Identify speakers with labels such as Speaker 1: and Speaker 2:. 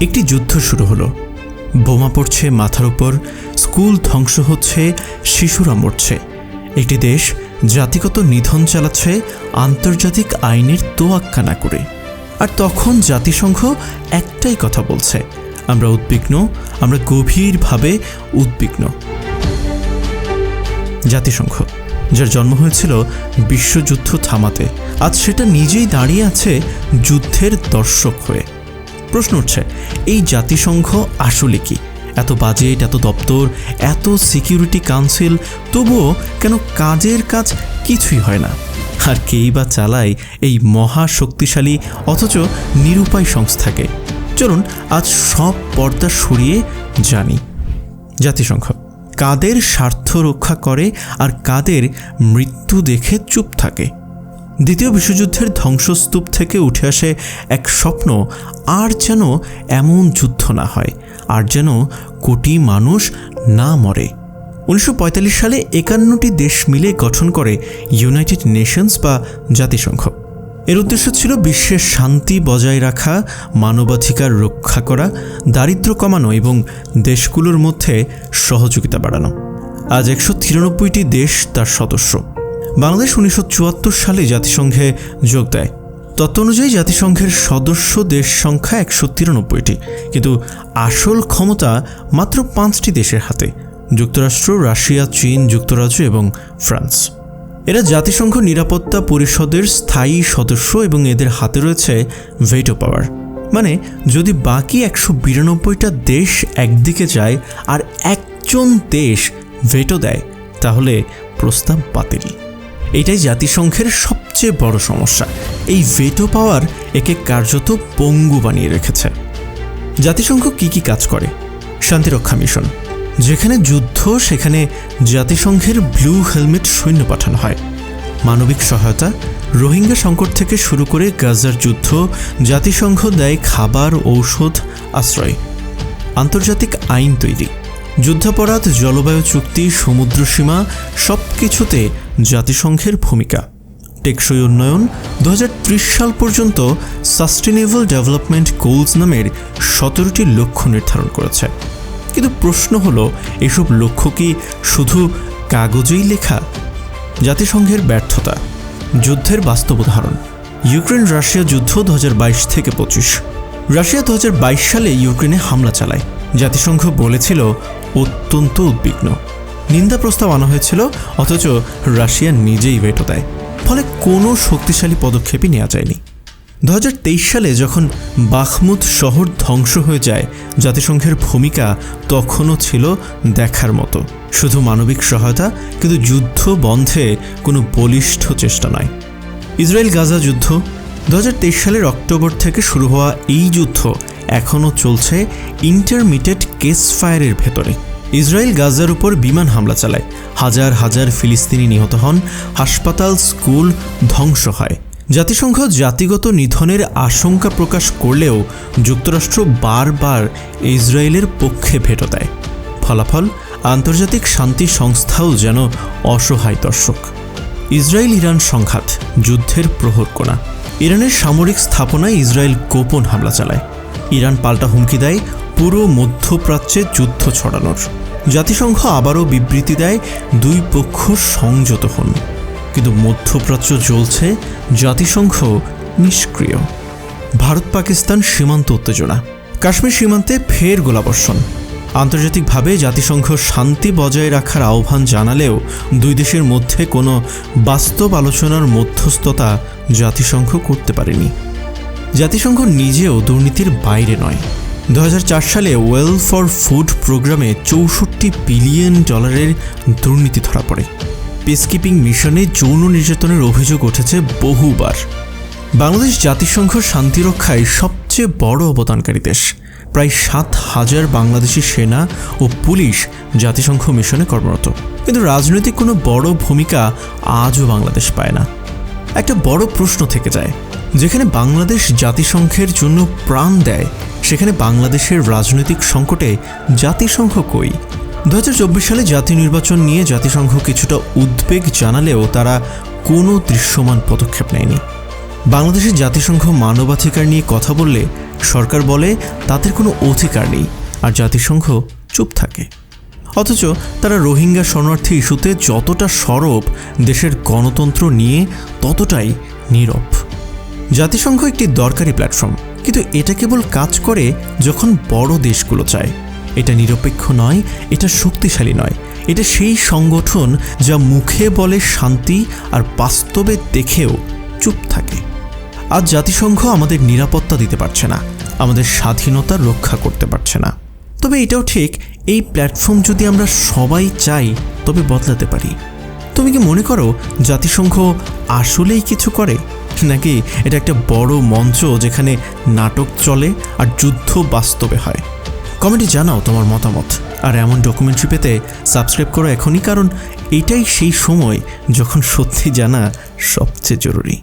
Speaker 1: একটি যুদ্ধ শুরু হলো। বোমা পড়ছে মাথার উপর, স্কুল ধ্বংস হচ্ছে, শিশুরা মরছে। একটি দেশ জাতিগত নিধন চালাচ্ছে আন্তর্জাতিক আইনের তোয়াক্কা না করে। আর তখন জাতিসংঘ একটাই কথা বলছে, আমরা উদ্বিগ্ন, আমরা গভীরভাবে উদ্বিগ্ন। জাতিসংঘ, যার জন্ম হয়েছিল বিশ্বযুদ্ধ থামাতে, আজ সেটা নিজেই দাঁড়িয়ে আছে যুদ্ধের দর্শক হয়ে। প্রশ্ন উঠছে, এই জাতিসংঘ আসলে কি? এত বাজেট, এত দপ্তর, এত সিকিউরিটি কাউন্সিল, তবুও কেন কাজের কাজ কিছুই হয় না? আর কেই বা চালায় এই মহা শক্তিশালী, অথচ নিরুপায় সংস্থাকে? চলুন, আজ সব পর্দা সরিয়ে জানি। জাতিসংঘ, কাদের স্বার্থ রক্ষা করে আর কাদের মৃত্যু দেখে চুপ থাকে? দ্বিতীয় বিশ্বযুদ্ধের ধ্বংসস্তূপ থেকে উঠে আসে এক স্বপ্ন, আর যেন এমন যুদ্ধ না হয়, আর যেন কোটি মানুষ না মরে। উনিশশো পঁয়তাল্লিশ সালে একান্নটি দেশ মিলে গঠন করে ইউনাইটেড নেশনস বা জাতিসংঘ। এর উদ্দেশ্য ছিল বিশ্বের শান্তি বজায় রাখা, মানবাধিকার রক্ষা করা, দারিদ্র্য কমানো এবং দেশগুলোর মধ্যে সহযোগিতা বাড়ানো। আজ একশো তিরানব্বইটি দেশ তার সদস্য। বাংলাদেশ উনিশশো চুয়াত্তর সালে জাতিসংঘে যোগ দেয়। তথ্য অনুযায়ী জাতিসংঘের সদস্য দেশ সংখ্যা একশো তিরানব্বইটি, কিন্তু আসল ক্ষমতা মাত্র পাঁচটি দেশের হাতে, যুক্তরাষ্ট্র, রাশিয়া, চীন, যুক্তরাজ্য এবং ফ্রান্স। এরা জাতিসংঘ নিরাপত্তা পরিষদের স্থায়ী সদস্য এবং এদের হাতে রয়েছে ভেটো পাওয়ার। মানে যদি বাকি একশো বিরানব্বইটা দেশ একদিকে যায় আর একজন দেশ ভেটো দেয়, তাহলে প্রস্তাব বাতিল। এটাই জাতিসংঘের সবচেয়ে বড় সমস্যা। এই ভেটো পাওয়ার একে কার্যত পঙ্গু বানিয়ে রেখেছে। জাতিসংঘ কি কি কাজ করে? শান্তিরক্ষা মিশন যেখানে যুদ্ধ, সেখানে জাতিসংঘের ব্লু হেলমেট সৈন্য পাঠানো হয়। মানবিক সহায়তা, রোহিঙ্গা সংকট থেকে শুরু করে গাজার যুদ্ধ, জাতিসংঘ দেয় খাবার, ঔষধ, আশ্রয়। আন্তর্জাতিক আইন তৈরি। যুদ্ধাপরাধ, জলবায়ু চুক্তি, সমুদ্র সীমা সব কিছুতে জাতিসংঘের ভূমিকা। টেকসই উন্নয়ন দু হাজার ত্রিশ সাল পর্যন্ত সাস্টেনেবল ডেভেলপমেন্ট গোলস নামের সতেরোটি লক্ষ্য নির্ধারণ করেছে। কিন্তু প্রশ্ন হলো, এসব লক্ষ্য কি শুধু কাগজেই লেখা? জাতিসংঘের ব্যর্থতা, যুদ্ধের বাস্তব উদাহরণ। ইউক্রেন রাশিয়া যুদ্ধ দু হাজার বাইশ থেকে পঁচিশ। রাশিয়া দু হাজার বাইশ সালে ইউক্রেনে হামলা চালায়। জাতিসংঘ বলেছিল, অত্যন্ত উদ্বিগ্ন। নিন্দা প্রস্তাব আনা হয়েছিল, অথচ রাশিয়া নিজেই ভেটো দেয়। ফলে কোনো শক্তিশালী পদক্ষেপই নেওয়া যায়নি। দু হাজার তেইশ সালে যখন বাখমুদ শহর ধ্বংস হয়ে যায়, জাতিসংঘের ভূমিকা তখনও ছিল দেখার মতো। শুধু মানবিক সহায়তা, কিন্তু যুদ্ধ বন্ধে কোনো বলিষ্ঠ চেষ্টা নয়। ইসরায়েল গাজা যুদ্ধ দু হাজার তেইশ সালের অক্টোবর থেকে শুরু হওয়া এই যুদ্ধ এখনও চলছে ইন্টারমিডিয়েট কেস ফায়ারের ভেতরে। ইসরায়েল গাজার উপর বিমান হামলা চালায়। হাজার হাজার ফিলিস্তিনি নিহত হন। হাসপাতাল, স্কুল ধ্বংস হয়। জাতিসংঘ জাতিগত নিধনের আশঙ্কা প্রকাশ করলেও যুক্তরাষ্ট্র বারবার ইসরায়েলের পক্ষে ভেটো দেয়। ফলাফল, আন্তর্জাতিক শান্তি সংস্থাও যেন অসহায় দর্শক। ইসরায়েল ইরান সংঘাত, যুদ্ধের প্রহর কোনা ইরানের সামরিক স্থাপনায় ইসরায়েল গোপন হামলা চালায়। ইরান পাল্টা হুমকি দেয়, পুরো মধ্যপ্রাচ্যে যুদ্ধ ছড়ানোর। জাতিসংঘ আবারও বিবৃতি দেয়, দুই পক্ষ সংযত হন। কিন্তু মধ্যপ্রাচ্য জ্বলছে, জাতিসংঘ নিষ্ক্রিয়। ভারত পাকিস্তান সীমান্ত উত্তেজনা। কাশ্মীর সীমান্তে ফের গোলাবর্ষণ। আন্তর্জাতিকভাবে জাতিসংঘ শান্তি বজায় রাখার আহ্বান জানালেও দুই দেশের মধ্যে কোনো বাস্তব আলোচনার মধ্যস্থতা জাতিসংঘ করতে পারেনি। জাতিসংঘ নিজেও দুর্নীতির বাইরে নয়। দু সালে ওয়েল ফর ফুড প্রোগ্রামে চৌষট্টি বিলিয়ন ডলারের দুর্নীতি ধরা পড়ে। পিসকিপিং মিশনে যৌন নির্যাতনের অভিযোগ উঠেছে বহুবার। বাংলাদেশ জাতিসংঘ শান্তিরক্ষায় সবচেয়ে বড় অবদানকারী দেশ। প্রায় সাত হাজার বাংলাদেশি সেনা ও পুলিশ জাতিসংঘ মিশনে কর্মরত। কিন্তু রাজনৈতিক কোনো বড় ভূমিকা আজও বাংলাদেশ পায় না। একটা বড় প্রশ্ন থেকে যায় যেখানে বাংলাদেশ জাতিসংঘের জন্য প্রাণ দেয়, সেখানে বাংলাদেশের রাজনৈতিক সংকটে জাতিসংঘ কই? দু হাজার চব্বিশ সালে জাতীয় নির্বাচন নিয়ে জাতিসংঘ কিছুটা উদ্বেগ জানালেও তারা কোনো দৃশ্যমান পদক্ষেপ নেয়নি। বাংলাদেশের জাতিসংঘ মানবাধিকার নিয়ে কথা বললে সরকার বলে তাদের কোনো অধিকার নেই আর জাতিসংঘ চুপ থাকে। অথচ তারা রোহিঙ্গা শরণার্থী ইস্যুতে যতটা সরব দেশের গণতন্ত্র নিয়ে ততটাই নীরব। জাতিসংঘ একটি দরকারি প্ল্যাটফর্ম কিন্তু এটা কেবল কাজ করে যখন বড় দেশগুলো চায়। এটা নিরপেক্ষ নয়, এটা শক্তিশালী নয়। এটা সেই সংগঠন যা মুখে বলে শান্তি আর বাস্তবে দেখেও চুপ থাকে। আজ জাতিসংঘ আমাদের নিরাপত্তা দিতে পারছে না, আমাদের স্বাধীনতা রক্ষা করতে পারছে না। তবে এটাও ঠিক, এই প্ল্যাটফর্ম যদি আমরা সবাই চাই, তবে বদলাতে পারি। তুমি কি মনে করো, জাতিসংঘ আসলেই কিছু করে? নাকি এটা একটা বড় মঞ্চ যেখানে নাটক চলে আর যুদ্ধ বাস্তবে হয়। কমেন্টে জানাও তোমার মতামত। আর এমন ডকুমেন্টারি পেতে সাবস্ক্রাইব করো এখনই, কারণ এটাই সেই সময় যখন সত্যি জানা সবচেয়ে জরুরি।